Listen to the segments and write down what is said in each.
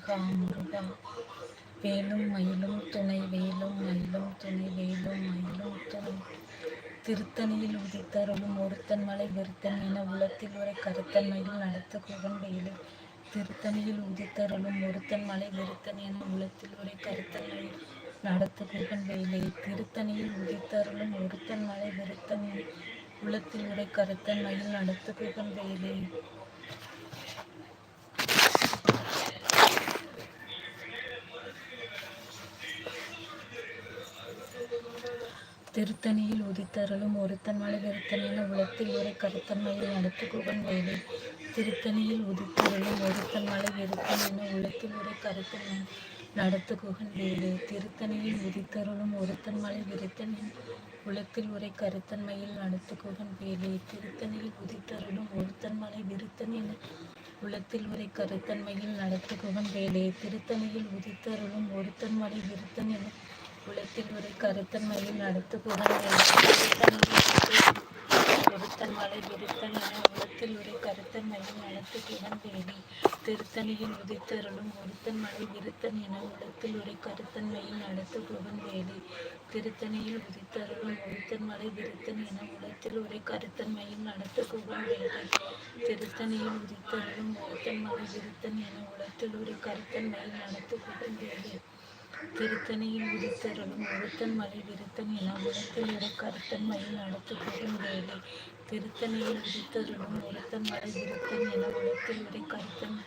முருகா முருகா வேலும் மயிலும் துணை வேலும் மயிலும் துணை வேலும் மயிலும் துணை. திருத்தணியில் உதித்தருளும் ஒருத்தன் மலை வெறுத்தன் என உலத்தில் உரை கருத்தன் மயில் நடத்து குகன் வேலு. திருத்தணியில் உதித்தருளும் ஒருத்தன் மலை வெறுத்தன் என உலத்தில் உரை கருத்தன் மயில் நடத்து குகன் வேலை. திருத்தணியில் உதித்தருளும் ஒருத்தன் மலை வெறுத்தன் என உலத்தில் உரை கருத்தன் மயில் நடத்து குகன் வேலை. திருத்தணியில் உதித்தருளும் ஒருத்தன் மலை வெறுத்தன் என உலத்தில் ஒரு கருத்தன்மையில் நடத்து குகன் வேலை. திருத்தணியில் உதித்தருளும் ஒருத்தன் மலை வெறுத்தன் என உலத்தில் உரை கருத்தன்மை நடத்து குகன் வேலை. திருத்தணியில் உதித்தருளும் ஒருத்தன் மலை வெறுத்தன் உலத்தில் உரை கருத்தன்மையில் நடத்து குகன் வேலை. திருத்தணியில் உதித்தருளும் ஒருத்தன் மலை விருத்தன் என உலத்தில் உரை கருத்தன்மையில் நடத்து குகன் வேலை. திருத்தணியில் உதித்தருளும் ஒருத்தன் மலை விருத்தன் என குலத்தில் ஒரு கருத்தன்மையில் நடத்து ஒருத்தன் மலை விருத்தன் என உலத்தில் ஒரு கருத்தன்மையில் நடத்து புகழ்ந்தேவி திருத்தணியில் உதித்தருளும் ஒருத்தன் மலை விருத்தன் என உலத்தில் ஒரு கருத்தன்மையில் நடத்து புகழ்ந்தேவி திருத்தணியில் உதித்தருளும் ஒருத்தன் மலை விருத்தன் என உலத்தில் ஒரு கருத்தன்மையில் நடத்து புகழ்ந்தேவி திருத்தணியில் உதித்தருளும் ஒருத்தன் மலை விருத்தன் என உலத்தில் ஒரு கருத்தன்மையில் நடத்து புகழ்ந்தேவி திருத்தணியில் உதித்தருளும் ஒருத்தன் மலை விருத்தன் என உலகத்தில் ஒரு கருத்தன் மயில் நடத்து புகழ் வேலை. திருத்தணியில் உதித்தருளும் ஒருத்தன் மலை விருத்தன் என உலகத்தில் ஒரு கருத்தன்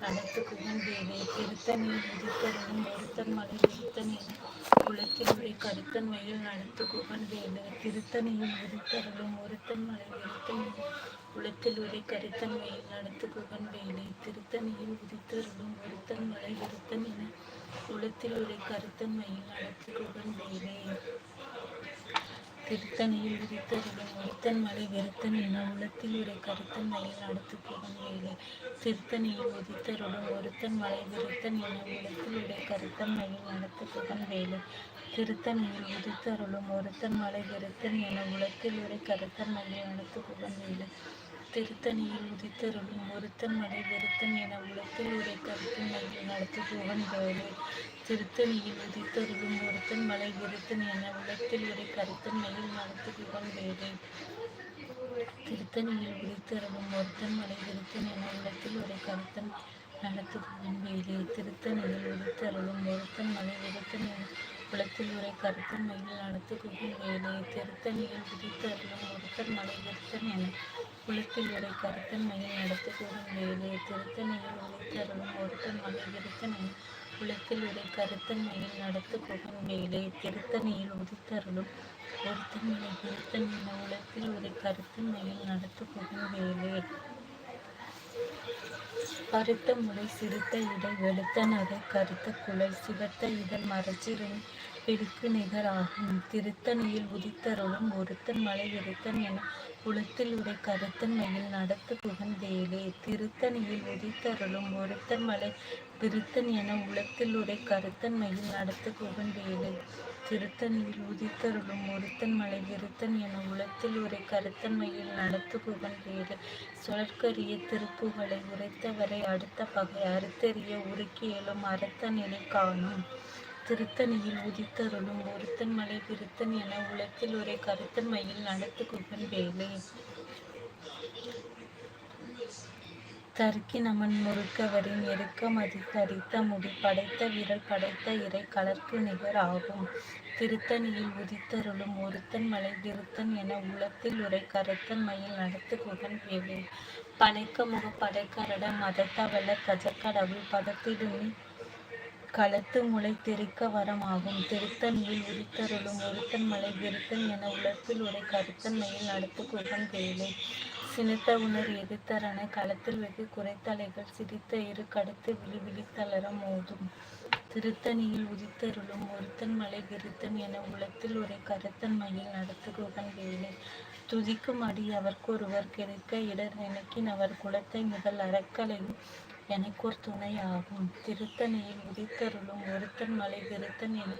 நடத்து புகழ் வேலை. திருத்தணியில் உதித்தருளும் ஒருத்தன் மலை விருத்தன் என உலகத்தில் உரை கருத்தன் மயில் நடத்து குகன் வேலை. திருத்தணியில் உதித்தருளும் ஒருத்தன் மலை விருத்தன் என குளத்தில் உரை கருத்தன் மயில் நடத்து குகன் வேலை. திருத்தணியில் உதித்தருளும் ஒருத்தன் மலை விருத்தன் என குளத்தில் ஒரு கருத்தன் மயில் நடத்து குகன் வேலை திருத்தணியில் விரித்தருளும் ஒருத்தன் மலை வெறுத்தன் என உலத்தில் ஒரு கருத்தன் மயில் நடத்து வேலை திருத்தணியில் உதித்தருளும் ஒருத்தன் மலை வெறுத்தன் என உலத்தில் ஒரு கருத்தன் மயில் நடத்து வேலை திருத்தணியில் உதித்தருளும் ஒருத்தன் மலை வெறுத்தன் என உலத்தில் ஒரு கருத்தன் மயில் நடத்து வேலை திருத்தணியில் உதித்தருளும் ஒருத்தன் மலை வெறுத்தன் என உலத்தில் உரை கருத்தன் மயில் நடத்தி புகன் திருத்தணியில் உதித்தருளும் ஒருத்தன் மலை வெறுத்தன் என உலகத்தில் உரை கருத்தன் மயில் நடத்து புகழ் வேலை திருத்தணியில் உதித்தருளும் ஒருத்தன் மலை வெறுத்தன் என உலகத்தில் உரை கருத்தன் நடத்து புகழ் வேலை திருத்தணியில் உதித்தருளும் ஒருத்தன் மலை வெறுத்தன் என குளத்தில் உரை கருத்தன் மயில் நடத்து குகும் வேலை திருத்தணியில் உதித்தருளும் ஒருத்தன் மலை வெறுத்தன் என குளத்தில் எடை கருத்தன்மையை நடத்து கூறும் வேலை திருத்தணியில் உதித்தருளும் ஒருத்தன் மலை விருத்தன் குளத்தில் உரை நடத்து புகன் வேலை. திருத்தணியில் உதித்தருளும் ஒருத்தன் திருத்தன் என உலகத்தில் ஒரு கருத்தன் நடத்து புகன் வேலை. கருத்த முறை சிறுத்த இடை. வெளுத்த நகை கருத்த குழல். சிவத்த இதழ் மறைச்சிரும். பிடிக்கு நிகராகும். திருத்தணியில் உதித்தருளும் ஒருத்தன் மலை விருத்தன் என உளத்தில் உடை கருத்தன் மயில் நடத்து புகன் திருத்தணியில் உதித்தருளும் ஒருத்தன் மலை விருத்தன் என உளத்தில் உடை கருத்தன் மயில் நடத்து புகன் திருத்தணியில் உதித்தருளும் ஒருத்தன் மலை விருத்தன் என உளத்தில் உரை கருத்தன் மயில் நடத்து புகன் வேலை சுழற்கரிய திருப்புகளை உரைத்தவரை அடுத்த பகை அறுத்தெறிய உருக்கி எழும் அறுத்த நிலை காணும். திருத்தணியில் உதித்தருளும் ஒருத்தன் மலை விருத்தன் என உலத்தில் உரை கருத்தன் மயில் நடத்து குப்பன் வேலை. தருக்கி நமன் முறுக்கவரின் எருக்கம் அது தரித்த முடி படைத்த விரல் படைத்த இறை கலர்க்கு நிகர் ஆகும். திருத்தணியில் உதித்தருளும் ஒருத்தன் மலை விருத்தன் என உலத்தில் உரை கருத்தன் மயில் நடத்து குகன் வேலை. படைக்க முக படைக்கரட மதத்தவள கஜக்கடவுள் பதத்திடுமி களத்து முளை தெரிக்க வரமாகும் திருத்தணியில் உரித்தருளும். ஒருத்தன் மலை விருத்தன் என உலத்தில் உரை கருத்தன்மையில் நடத்து குகன் வேலை சினித்த உணர் எதிர்த்தரன களத்தில் வெகு குறைத்தலைகள் சிரித்த இரு கடுத்து விழி விழித்தளர மோதும். திருத்தணியில் உதித்தருளும். ஒருத்தன் மலை விருத்தன் என உலத்தில் உரை கருத்தன்மையில் நடத்து குகன் வேலை துதிக்கும் அடி அவர்க்கொருவர் கிடைக்க இடர் நினைக்கின் அவர் குலத்தை முதல் அறக்கலையும் எனக்கோர் துணையாகும் திருத்தணியில் உதித்தருளும் ஒருத்தன் மலை விருத்தன் என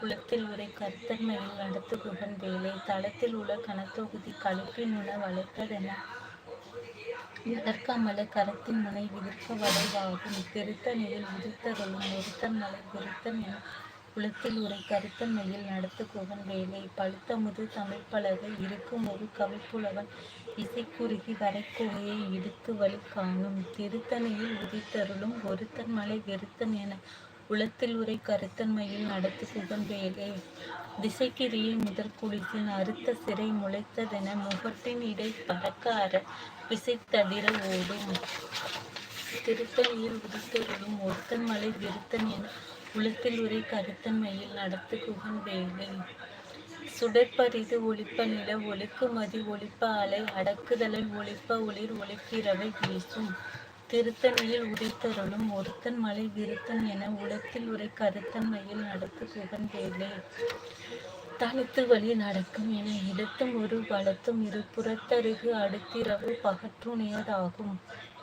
குளத்தில் உரை கருத்தன்மையில் மயில் வேலை. தளத்தில் உள்ள கனத்தொகுதி கழுப்பின் உண வளர்த்ததென. மலர்க்காமல கரத்தின் முனை விதிர்க்க வளைவாகும். திருத்தணியில் உதித்தருளும் ஒருத்தன் மலை விருத்தன் என குளத்தில் உரை கருத்தன்மையில் நடத்து குகன் வேலை. பழுத்தமுது தமிழ் பலகை இருக்கும் ஒரு கவிப்புலவன் இசைக்குறுகி வரைக்குகையை இடுத்து வழி காணும் திருத்தணியில் உதித்தருளும் ஒருத்தன் மலை வெறுத்தன் என உளத்தில் உரை கருத்தன்மையில் நடத்து குகன் வேலை. திசைக்கிரியை முதற் அறுத்த சிறை முளைத்ததென முகத்தின் இடை பறக்க அற விசைத்தடிர ஓடும். திருத்தணியில் உதித்தருளும் ஒருத்தன் மலை விருத்தன் என உளத்தில் உரை கருத்தன்மையில் நடத்து குகன் வேலை. சுடற்பரிது ஒளிப்ப நில ஒழுக்குமதி ஒளிப்ப அலை அடக்குதலை ஒளிப்ப ஒளிர் ஒளிப்பிறவை வீசும். திருத்தணியில் உடைத்தருளும் ஒருத்தன் மலை விருத்தன் என உலத்தில் உரை கருத்தன்மையில் நடத்து குகன் வேலை. தனித்து வழி நடக்கும் என இடத்தும் ஒரு வளத்தும் இரு புறத்தருகு அடுத்திரவு பகற்றுணையதாகும்.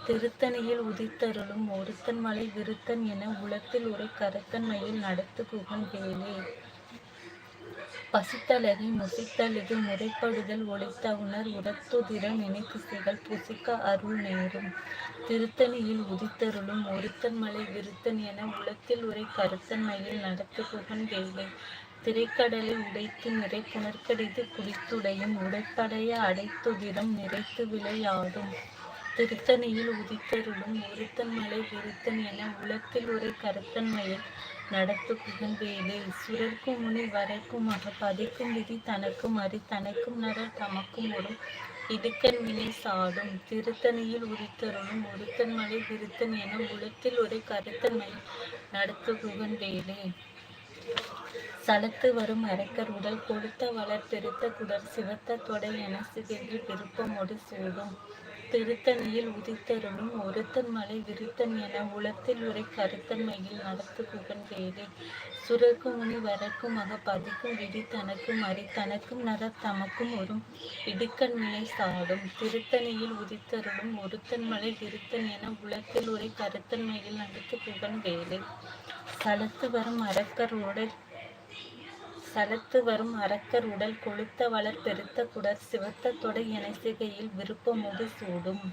திருத்தணியில் உதித்தருளும் ஒருத்தன் மலை விருத்தன் என உலத்தில் ஒரு கருத்தன்மையில் நடத்து குகன் வேலே. பசித்தலகை முசித்தழுது முறைப்படுதல் ஒழித்த உணர் உரத்துதிர நினைக்குசைகள் புசிக்க அருள் நேரும். திருத்தணியில் உதித்தருளும் ஒருத்தன் மலை விருத்தன் என உலத்தில் உரை கருத்தன்மையில் நடத்து குகன் வேலை. திரைக்கடலை உடைத்து நிறை புனர்கடித்து குடித்துடையும் உடைப்படைய அடைத்துதிரம் நிறைத்து விளையாடும். திருத்தணியில் உதித்தருளும் ஒருத்தன் மலை விருத்தன் என உலத்தில் ஒரு கருத்தன்மையில் நடத்து புகழ்வேலே. சுரர்க்கும் முனி வரைக்கும் அக பதிக்கும் விதி தனக்கும் அறி தனக்கும் நர தமக்கும் ஒரு இடுக்கன் வினை சாடும் திருத்தணியில் உதித்தருளும் ஒருத்தன் மலை விருத்தன் என உலத்தில் ஒரு கருத்தன்மையில் நடத்து புகழ்வேலே. சலத்து வரும் அரக்கர் உடல் கொளுத்த வளர் பெருத்த குடல் சிவத்த தொடை என சிதைந்து விருப்பமோடு சூடும் திருத்தணியில் உதித்தருளும் ஒருத்தன் மலை விருத்தன் என உலத்தில் உரை கருத்தன்மையில் நடத்து புகன் வேலை சுரக்கும் முனி வரக்கும் பதிக்கும் விதி தனக்கும் அறி தனக்கும் நர தமக்கும் ஒரு இடுக்கண் சாடும். திருத்தணியில் உதித்தருளும் ஒருத்தன் மலை விருத்தன் என உலத்தில் உரை கருத்தன்மையில் நடத்து புகன் வேலை சலத்து வரும் அரக்கர் உடல் சலத்து வரும் அரக்கர் உடல் கொளுத்த வளர் பெருத்த குடர் சிவத்த தொடை இணைசிகையில் விருப்பமுது சூடும்.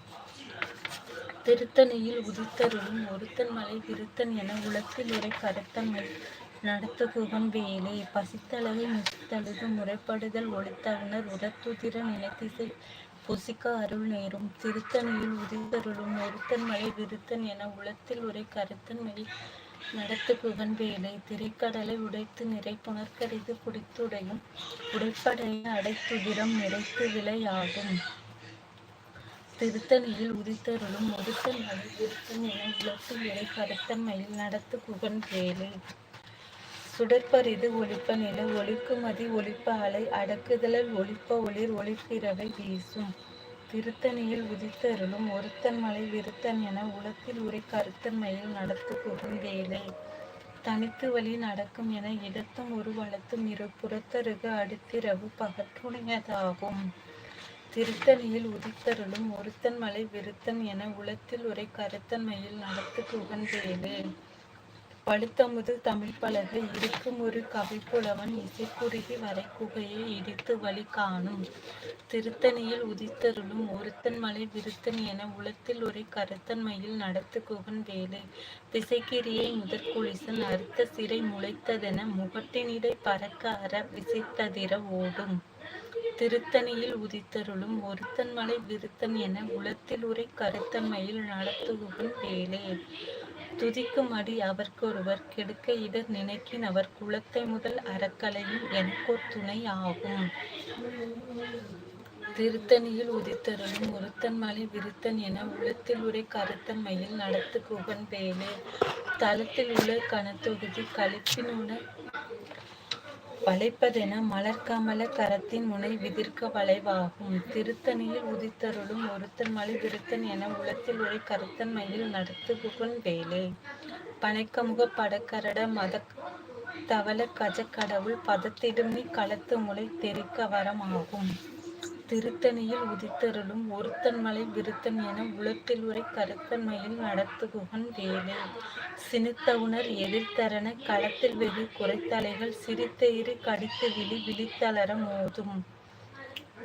திருத்தணியில் உதித்தருளும் ஒருத்தன் மலை விருத்தன் என உலத்தில் உரை கருத்தன் நடத்து குகன் வேலை. பசித்தளவை முசித்தழுது முறைப்படுதல் ஒழித்தவனர் உடத்துதிர நினைத்திசை புசிக்க அருள் நேரும். திருத்தணியில் உதித்தருளும் ஒருத்தன் மலை விருத்தன் என உலத்தில் உரை கருத்தன் மேல் நடத்து புகன் வேலை திரைக்கடலை உடைத்து நிறை புனர்கரிது குடித்துடையும் உடைப்படைய அடைத்துதிரம் நிறைத்து விலையாகும். திருத்தணியில் உதித்தருளும் ஒருத்தன் மலை விருத்தன் என உலத்தில் இறை கருத்தன்மையில் நடத்து புகன் வேலை. சுடற்பரிது ஒழிப்ப நில ஒளிக்குமதி ஒழிப்ப அலை அடக்குதலல் ஒளிப்ப ஒளிர் ஒளிப்பிறவை வீசும். திருத்தணியில் உதித்தருளும் ஒருத்தன் மலை விருத்தன் என உலத்தில் உரை கருத்தன்மையில் நடத்து புகுந்தேலை தனித்து வழி நடக்கும் என இடத்தும் ஒரு வளத்தும் இரு புறத்தருகு அடுத்திரவு பகற்றுணையதாகும். திருத்தணியில் உதித்தருளும் ஒருத்தன் மலை விருத்தன் என உலத்தில் உரை கருத்தன்மையில் நடத்து புகந்தேலே பழுத்தமுது தமிழ் பலகை இருக்கும் ஒரு கவிப்புலவன் இசைக்குறுகி வரை குகையை இடித்து வழி காணும். திருத்தணியில் உதித்தருளும் ஒருத்தன் மலை விருத்தன் என உளத்தில் ஒரு கருத்தன்மையில் நடத்து குகன் வேலை. திசைக்கிரியை முதற்குளிசன் அறுத்த சிறை முளைத்ததென முகட்டினிடை பறக்க அற விசைத்ததிர ஓடும். திருத்தணியில் உதித்தருளும் ஒருத்தன் மலை விருத்தன் என உளத்தில் உரை கருத்தன்மையில் நடத்துகுகன் வேலை. துதிக்கும் அடி அவர்க்கொருவர் கெடுக்க இடர் நினைக்கின் அவர் குலத்தை முதல் அறக்கலையும் எனக்கோர் துணை ஆகும். திருத்தணியில் உதித்தருளும் ஒருத்தன் மலை விருத்தன் என உளத்தில் உரை கருத்தன்மையில் நடத்து குகன் வேலை தளத்தில் உள்ள கனத்தொகுதி கழிப்பின் உள்ள வளைப்பதென மலர்கமல கரத்தின் முனை விதிர்க்க வளைவாகும். திருத்தணியில் உதித்தருளும் ஒருத்தன் மலை விருத்தன் என உலத்தில் ஒரு கருத்தன்மையில் நடத்து குகன் வேலை. பனைக்கமுக படக்கரட மத தவள கஜக்கடவுள் பதத்திடும் நீ களத்து முளை தெரிக்க வரமாகும். திருத்தணியில் உதித்தருளும் ஒருத்தன் மலை விருத்தன் என உலத்தில் உரை கருத்தன்மையில் நடத்துகுகன் வேலை சினித்தவுணர் எதிர்த்தரன களத்தில் வெகு குறைத்தலைகள் சிரித்த இரு கடித்து விழி விழித்தளர மோதும்.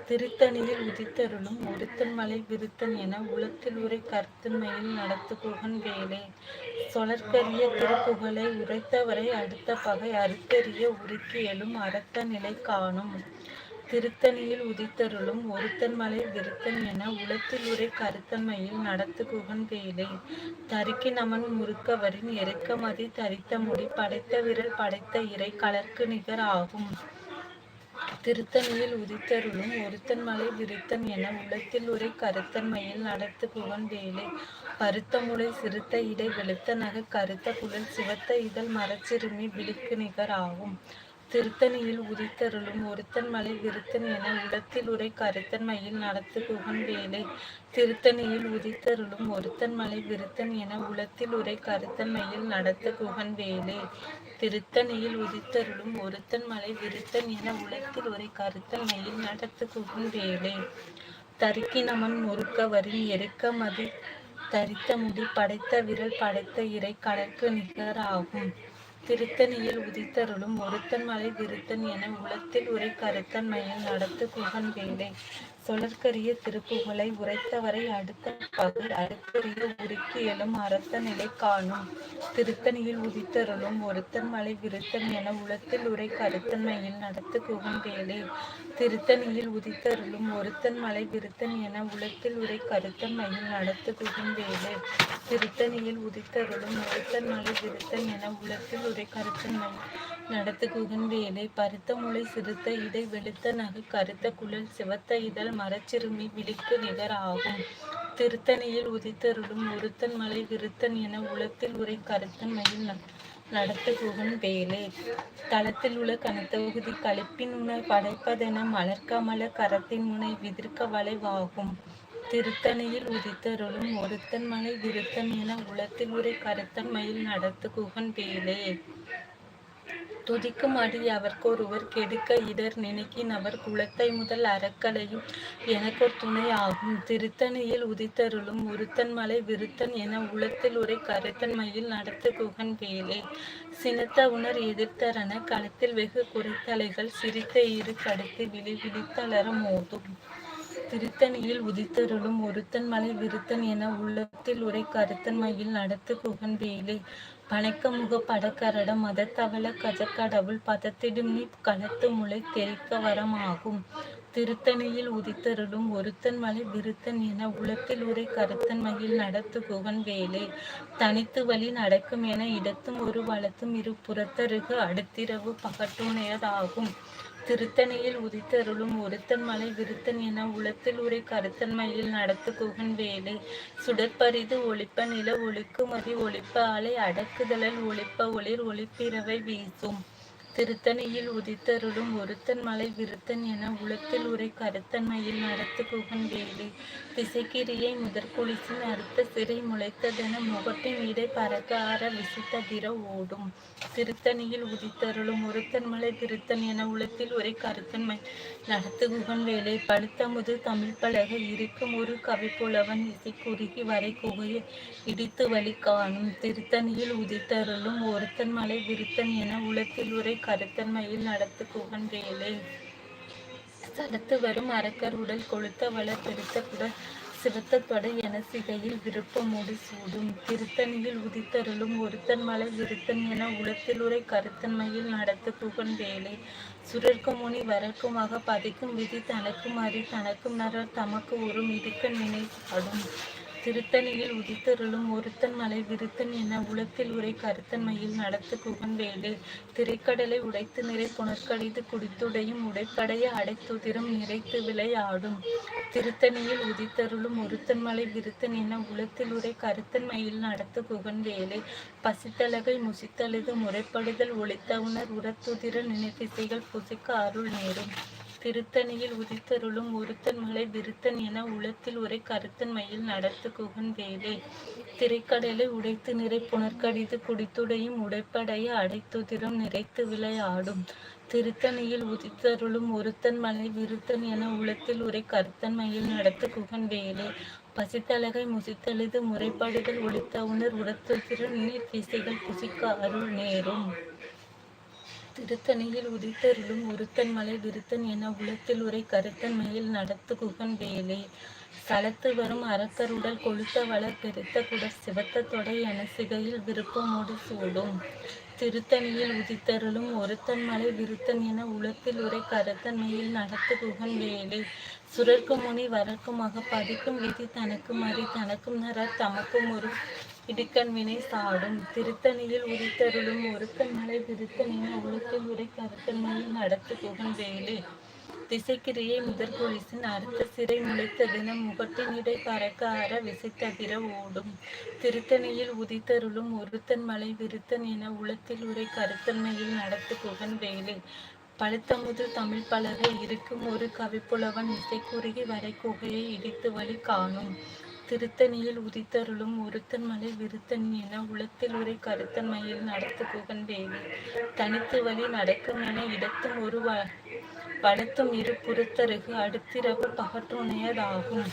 திருத்தணியில் உதித்தருளும் ஒருத்தன் மலை விருத்தன் என உலத்தில் உரை கருத்தன்மையில் நடத்துகுகன் வேலே சொலற்கரிய திருப்புகழை உரைத்தவரை அடுத்த பகை அறுத்தறிய உருக்கி எழும் நிலை காணும். திருத்தணியில் உதித்தருளும் ஒருத்தன் மலை விருத்தன் என உளத்தில் உரை கருத்தன்மையில் நடத்துகுகன் வேலே தருக்கி நமன் முறுக்கவரின் எருக்கமதி தரித்த முடி படைத்த விரல் படைத்த இறை கலர்க்கு நிகர் ஆகும். திருத்தணியில் உதித்தருளும் ஒருத்தன் மலை விருத்தன் என உலத்தில் உரை கருத்தன்மையில் நடத்து புகன் வேலை பருத்த முளை சிறுத்த இடை வெளுத்த நகை கருத்த குழல் சிவத்த இதழ் மரச்சிறுமி விழுக்கு நிகர் ஆகும். திருத்தணியில் உதித்தருளும் ஒருத்தன் மலை விருத்தன் என உலத்தில் உரை கருத்தன்மையில் நடத்து குகன் வேலை. திருத்தணியில் உதித்தருளும் ஒருத்தன் மலை விருத்தன் என உலத்தில் உரை கருத்தன்மையில் நடத்த குகன் வேலை. திருத்தணியில் உதித்தருளும் ஒருத்தன் மலை விருத்தன் என உலத்தில் உரை கருத்தன்மையில் நடத்து குகன் வேலை. தருக்கினமன் முறுக்கவரின் எருக்க மதி தரித்த முடி படைத்த விரல் படைத்த இறை கடற்கு நிகராகும். திருத்தணியில் உதித்தருளும் ஒருத்தன் மலை விருத்தன் என உலத்தில் உரை கருத்தன்மையில் நடத்து குகன் வேலை. சொலற்கரிய திருப்புகளை உரைத்தவரை அடுத்த பகல் அடுத்தறிய உருக்கி எழும் நிலை காணும். திருத்தணியில் உதித்தருளும் ஒருத்தன் மலை விருத்தன் என உலத்தில் உரை கருத்தன்மையில் நடத்து குகன் வேலை திருத்தணியில் உதித்தருளும் ஒருத்தன் மலை விருத்தன் என உலத்தில் உரை கருத்தன்மையில் நடத்து குகன் வேலை திருத்தணியில் உதித்தருளும் ஒருத்தன் மலை விருத்தன் என உலத்தில் உரை கருத்தன்மை நடத்து குகன் வேலை பருத்த முளை சிறுத்த இடை வெளுத்த நகை கருத்த குழல் சிவத்த இதழ் மரச்சிறுமி விழிக்கு நிகர் ஆகும். திருத்தணியில் உதித்தருளும் ஒருத்தன் மலை விருத்தன் என உலத்தில் உரை கருத்தன் மயில் நடத்துகுகன் வேலை. தளத்தில் உள்ள கனத்தொகுதி கழிப்பின் உணை படைப்பதென மலர்க்கமல கரத்தின் முனை விதிர்க்க வளைவாகும் திருத்தணியில் உதித்தருளும் ஒருத்தன் மலை விருத்தன் என உலத்தில் உரை கருத்தன் மயில் நடத்து குகன் வேலே. துதிக்கும் அடி அவர்க்கொருவர் கெடுக்க இடர் நினைக்கின் அவர் குலத்தை முதல் அறக்கலையும் எனக்கொரு துணை ஆகும் திருத்தணியில் உதித்தருளும் உருத்தன் மலை விருத்தன் என உலத்தில் உரை கருத்தன்மையில் நடத்து குகன் வேலை. சினத்த உணர் எதிர்த்தரன களத்தில் வெகு குறைத்தலைகள் சிரித்த இரு கடுத்து விழி விழித்தளர மோதும். திருத்தணியில் உதித்தருளும் ஒருத்தன் மலை விருத்தன் என உள்ளத்தில் உரை கருத்தன்மையில் நடத்து குகன் வேலை. பனைக்க முக படக்கரட மதத்தவள கஜக்கடவுள் பதத்திடும் நீ களத்து முளை தெரிக்க வரமாகும். திருத்தணியில் உதித்தருளும் ஒருத்தன் மலை விருத்தன் என உலத்தில் உரை கருத்தன்மையில் நடத்து குகன் வேலை. தனித்து வழி நடக்கும் என இடத்தும் ஒரு வளத்தும் இரு புறத்தருகு அடுத்திரவு பகட்டுணையதாகும். திருத்தணியில் உதித்தருளும் ஒருத்தன் மலை விருத்தன் என உளத்தில் உரை கருத்தன்மையில் நடத்து குகன் வேலை. சுடற்பரிது ஒளிப்ப நில ஒழுக்குமதி ஒளிப்ப அலை அடக்குதலல் ஒளிப்ப ஒளிர் ஒளிப்பிறவை வீசும். திருத்தணியில் உதித்தருளும் ஒருத்தன் மலை விருத்தன் என உலத்தில் உரை கருத்தன்மையில் நடத்து குகன் வேலை. திசைக்கிரியை முதற்குளிசின் அறுத்த சிறை முளைத்ததென முகத்தின் இடை பறக்க ஆற விசித்ததிர ஓடும். திருத்தணியில் உதித்தருளும் ஒருத்தன் மலை திருத்தன் என உலத்தில் உரை கருத்தன்மை நடத்து குகன் வேலை. பழுத்தமுது தமிழ் பலக இருக்கும் ஒரு கவிப்புலவன் இசை குறுகி வரை குகையை இடித்து வழி காணும் திருத்தணியில் உதித்தருளும் ஒருத்தன் மலை விருத்தன் என உலத்தில் உரை கருத்தன்மையில் நடத்து குகன் வேலை சடத்து வரும் அரக்கர் உடல் கொளுத்த வளர் திருத்த குடல் சிவத்த தொடை என சிகையில் விருப்பமோடு சூடும். திருத்தணியில் உதித்தருளும் ஒருத்தன் மலை விருத்தன் என உளத்தில் உரை கருத்தன்மையில் நடத்து புகன் வேலை சுரர்க்கு முனி வரக்குமாக பதிக்கும் விதி தனக்கும் அறி தனக்கும் நரர் தமக்கு ஒரு மிடுக்க நினைப்பாடும். திருத்தணியில் உதித்தருளும் ஒருத்தன் மலை விருத்தன் என உலத்தில் உரை கருத்தன்மையில் நடத்து குகன் வேலை திரைக்கடலை உடைத்து நிறை புனர்கடிது குடித்துடையும் உடைப்படைய அடைத்துதிரம் நிறைத்து விளையாடும். திருத்தணியில் உதித்தருளும் ஒருத்தன் மலை விருத்தன் என உலத்தில் உரை கருத்தன்மையில் நடத்து குகன் வேலை. பசித்தலகை முசித்தழுது முறைப்படுதல் ஒளித்த உணர் உரத்துதிர நினைத்திசைகள் புசிக்க அருள் நேரும். திருத்தணியில் உதித்தருளும் ஒருத்தன் மலை விருத்தன் என உளத்தில் உரை கருத்தன்மையில் நடத்து குகன் வேலை. திரைக்கடலை உடைத்து நிறை புனர்கடிது குடித்துடையும் உடைப்படைய அடைத்துதிரம் நிறைத்து விளையாடும் திருத்தணியில் உதித்தருளும் ஒருத்தன் மலை விருத்தன் என உளத்தில் உரை கருத்தன்மையில் நடத்து குகன் வேலை. பசித்தலகை முசித்தழுது முறைப்பாடுகள் ஒழித்த உணர் உடத்துதிரு நீர் திசைகள் புசிக்க அருள் நேரும். திருத்தணியில் உதித்தருளும் ஒருத்தன் மலை விருத்தன் என உலத்தில் உரை கருத்தன் மயில் நடத்து குகன் வேலே. சலத்து வரும் அரக்கருடல் கொழுத்த வளர் பெருத்த குடர் சிவத்த தொடை என சிகையில் விருப்பமோடு சூடும். திருத்தணியில் உதித்தருளும் ஒருத்தன் மலை விருத்தன் என உலத்தில் உரை கருத்தன்மையில் நடத்து குகன் வேலே. சுரர்க்கு முனி வரக்குமாக பதிக்கும் விதி தனக்கும் அறி தனக்கும் நரர் தமக்கும் ஒரு இடுக்கண் வினை சாடும். திருத்தணியில் உதித்தருளும். ஒருத்தன் மலை விருத்தன் என உலகில் உரை கருத்தன்மையில் நடத்து குகன் வேலு. திசைக்கிரியை முதற்கொலிசின் அறுத்த சிறை முளைத்த தினம் முகட்டின் இடை பறக்க அற விசைத்தவிர ஓடும். திருத்தணியில் உதித்தருளும். ஒருத்தன் மலை விருத்தன் என உளத்தில் உரை கருத்தன்மையில் நடத்து குகன் பழுத்த பழுத்தமுது தமிழ் பலகை இருக்கும் ஒரு கவிப்புலவன் இசைக்குறுகி வரை குகையை இடித்து வழி காணும். திருத்தணியில் உதித்தருளும் ஒருத்தன் மலை விருத்தன் என உளத்தில் உரை கருத்தன் மயில் நடத்து குகன் வேலி. தனித்து வழி நடக்கும் என இடத்தும் ஒரு வ இரு புறத்தருகு அடுத்திரவு பகற்றுணையதாகும்.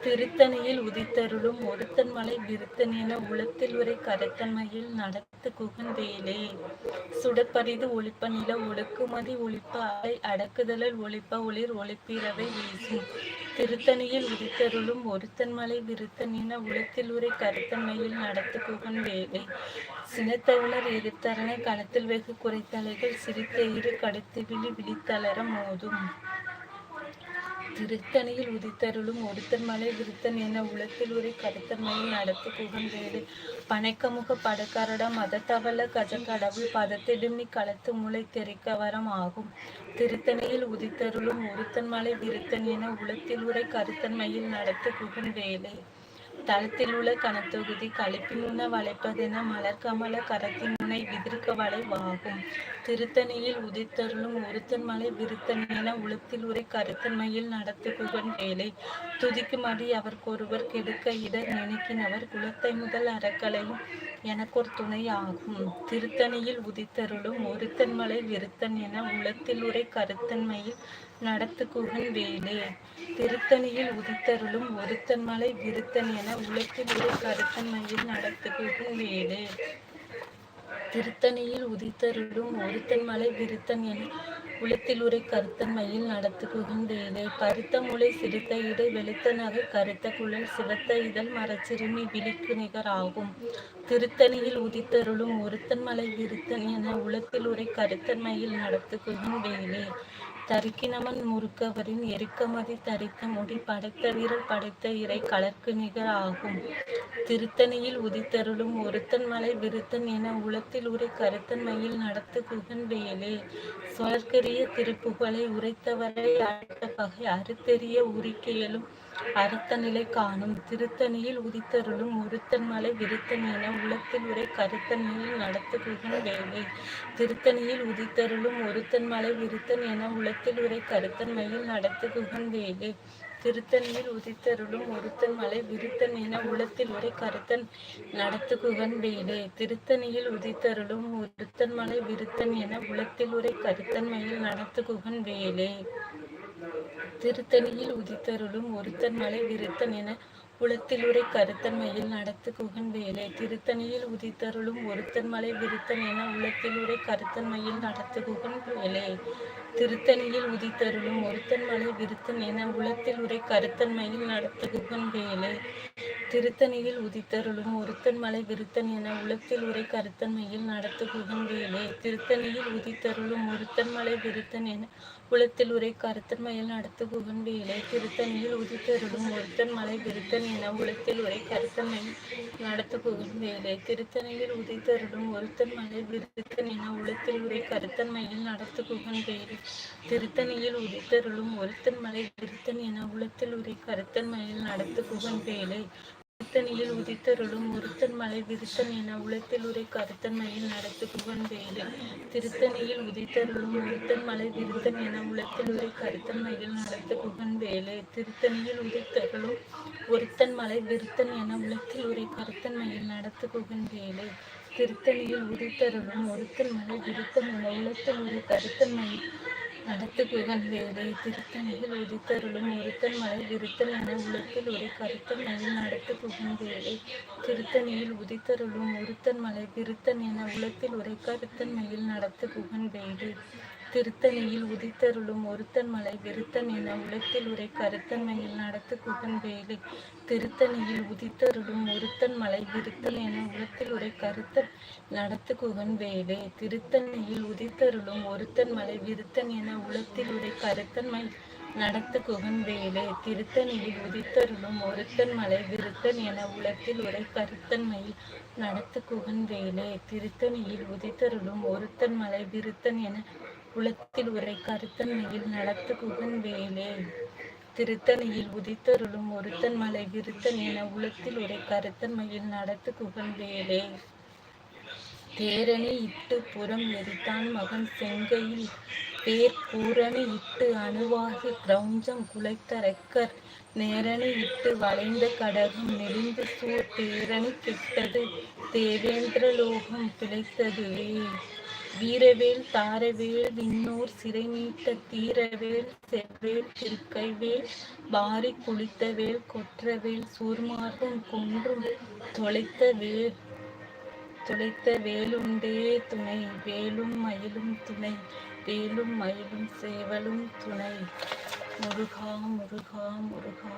திருத்தணியில் உதித்தருளும் ஒருத்தன் மலை விருத்தன் என உளத்தில் உரை கருத்தன்மையில் நடத்து குகன் சுடப்பரிது ஒளிப்ப நில ஒழுக்குமதி ஒளிப்ப அலை அடக்குதலில் ஒளிப்ப ஒளிர் ஒளிப்பிரவை வீசும். திருத்தணியில் உதித்தருளும் ஒருத்தன் மலை விருத்தன் என உளத்தில் உரை கருத்தன்மையில் நடத்து குகன் வேலை சினத்தவுணர் எதிர்த்தரண களத்தில் வெகு குறைத்தலைகள் சிரித்த இரு கடுத்து விழி விழித்தளர மோதும். திருத்தணியில் உதித்தருளும் ஒருத்தன் மலை விருத்தன் என உலத்தில் உரை கருத்தன்மையில் நடத்து குகன் வேலை பனைக்கமுக படக்கரட மதத்தவள பதத்திடும் நீ களத்து முளை தெரிக்க வரம் ஆகும். திருத்தணியில் உதித்தருளும் ஒருத்தன் மலை விருத்தன் என உலத்தில் உரை கருத்தன்மையில் நடத்து குகன் வேலை தளத்தில் உள்ள கனத்தொகுதி கழிப்பினுண வளைப்பதென மலர்கமல கரத்தின் முனை விதிர்க்க வளைவாகும் திருத்தணியில் உதித்தருளும் ஒருத்தன் மலை விருத்தன் என உளத்தில் உரை கருத்தன்மையில் நடத்துகுவன் வேலை. துதிக்கும் அவர்க்கொருவர் கெடுக்க இடர் நினைக்கினவர் குலத்தை முதல் அறக்கலையும் எனக்கொரு துணை ஆகும். திருத்தணியில் உதித்தருளும் ஒருத்தன் மலை விருத்தன் என உளத்தில் உரை கருத்தன்மையில் நடத்து வேலே. திருத்தணியில் உதித்தருளும் ஒருத்தன் மலை விருத்தன் என உலகில் ஒரு கருத்தன்மையில் நடத்து குகன் வேலே. திருத்தணியில் உதித்தருளும் ஒருத்தன் மலை விருத்தன் என உளத்தில் உரை கருத்தன்மையில் நடத்து குகந்தேலே பருத்த முளை சிறுத்த இடை வெளுத்த நகை கருத்த குழல் சிவத்த இதழ் மரச்சிறுமி விழிக்கு நிகர் ஆகும். திருத்தணியில் உதித்தருளும் ஒருத்தன் மலை விருத்தன் என உளத்தில் உரை கருத்தன்மையில் நடத்து வேலை. தருக்கினமன் முறுக்கவரின் எருக்கமதி தரித்த முடி படைத்த வீரல் படைத்த இறை கலர்க்கு நிகர் ஆகும். திருத்தணியில் உதித்தருளும் ஒருத்தன் மலை விருத்தன் என உளத்தில் உரை கருத்தன்மையில் நடத்து குகன் வெயிலே சுழற்கரிய திருப்புகழை உரைத்தவரை அழைத்த பகை அறுத்தெறிய உரிக்கையிலும் அறுத்த நிலை காணும். திருத்தணியில் உதித்தருளும் ஒருத்தன் மலை விருத்தன் என உலத்தில் உரை கருத்தன்மையில் நடத்து குகன் வேலை. திருத்தணியில் உதித்தருளும் ஒருத்தன் மலை விருத்தன் என உளத்தில் உரை கருத்தன்மையில் நடத்து குகன் வேலை. திருத்தணியில் உதித்தருளும் ஒருத்தன் மலை விருத்தன் என உளத்தில் உரை கருத்தன் நடத்து குகன் வேலே திருத்தணியில் உதித்தருளும் ஒருத்தன் மலை விருத்தன் என உளத்தில் உரை கருத்தன்மையில் நடத்து குகன் வேலே. திருத்தணியில் உதித்தருளும் ஒருத்தன் மலை விருத்தன் என உளத்தில் உரை கருத்தன்மையில் நடத்து குகன் வேலை. திருத்தணியில் உதித்தருளும் ஒருத்தன் மலை விருத்தன் என உளத்தில் உரை கருத்தன்மையில் நடத்து குகன் வேலை. திருத்தணியில் உதித்தருளும் ஒருத்தன் மலை விருத்தன் என உளத்தில் உரை கருத்தன்மையில் நடத்து குகன் வேலை. திருத்தணியில் உதித்தருளும் ஒருத்தன் மலை விருத்தன் என உளத்தில் உரை கருத்தன்மையில் நடத்து குகன் வேலை. திருத்தணியில் உதித்தருளும் ஒருத்தன் மலை விருத்தன் என உளத்தில் உரை கருத்தன்மையில் நடத்து குகன் வேலை திருத்தணியில் உதித்தருளும் ஒருத்தன் மலை விருத்தன் என உளத்தில் உரை கருத்தன் நடத்து குகன் வேலை திருத்தணியில் உதித்தருளும் ஒருத்தன் மலை விருத்தன் என உளத்தில் உரை கருத்தன்மையில் நடத்து குகன் வேலை திருத்தணியில் உதித்தருளும் ஒருத்தன் மலை விருத்தன் என உளத்தில் உரை கருத்தன்மையில் நடத்து குகன் வேலை திருத்தணியில் உதித்தருளும் ஒருத்தன் மலை விருத்தன் என உலத்தில் உரை கருத்தன்மையில் நடத்து புகன் வேலை திருத்தணியில் உதித்தருளும் ஒருத்தன் மலை விருத்தன் என உலத்தில் உரை கருத்தன்மையில் நடத்து புகன் வேலை. திருத்தணியில் உதித்தருளும் ஒருத்தன் மலை விருத்தன் என உலத்தில் உரை கருத்தன்மையில் நடத்து புகன் வேலை. திருத்தணியில் உதித்தருளும் ஒருத்தன் மலை விருத்தன் என உளத்தில் உரை கருத்தன்மையில் நடத்து குகன் வேலை திருத்தணியில் உதித்தருளும் ஒருத்தன் மலை விருத்தன் என உலத்தில் ஒரு கருத்தன் மயில் நடத்து குகன் வேலை திருத்தணியில் உதித்தருளும் ஒருத்தன் மலை விருத்தன் என உலத்தில் ஒரு கருத்தன் மயில் நடத்து குகன் வேலை திருத்தணியில் உதித்தருளும் ஒருத்தன் மலை விருத்தன் என உலத்தில் உரை கருத்தன்மையில் நடத்து குகன் வேலை. திருத்தணியில் உதித்தருளும் ஒருத்தன் மலை விருத்தல் என உலத்தில் உரை கருத்தன் நடத்து குகன் வேலை. திருத்தணியில் உதித்தருளும் ஒருத்தன் மலை விருத்தன் என உலத்தில் உரை கருத்தன்மை நடத்து குகன் வேலை. திருத்தணியில் உதித்தருளும் ஒருத்தன் மலை விருத்தன் என உலத்தில் உரை கருத்தன்மையில் நடத்து குகன் வேலை. திருத்தணியில் உதித்தருளும் ஒருத்தன் மலை விருத்தன் என உலத்தில் உரை கருத்தன்மையில் நடத்து குகன் வேலே. திருத்தணியில் உதித்தருளும் ஒருத்தன் மலை விருத்தன் என உளத்தில் உரை கருத்தன்மையில் நடத்து குகன் வேலே. தேரணி இட்டு புறம் எரித்தான் மகன் செங்கையில். பேர் பூரணி இட்டு அணுவாகி கிரௌஞ்சம் குலைத்தரக்கர். நேரணி இட்டு வளைந்த கடகம் நெடுந்து சூர் தேரணி கெட்டது. தேவேந்திரலோகம் பிழைத்ததுவே வீரவேல் தாரவேல் விண்ணூர் சிறை மீட்ட தீரவேல் செவ்வேல் திருக்கைவேல் பாரி குளித்தவேல் கொற்றவேல் சூர்மார்பும் கொன்றும் தொலைத்த வேல் தொலைத்த வேலுண்டே துணை வேலும் மயிலும் துணை வேலும் மயிலும் சேவலும் துணை. முருகா முருகா முருகா.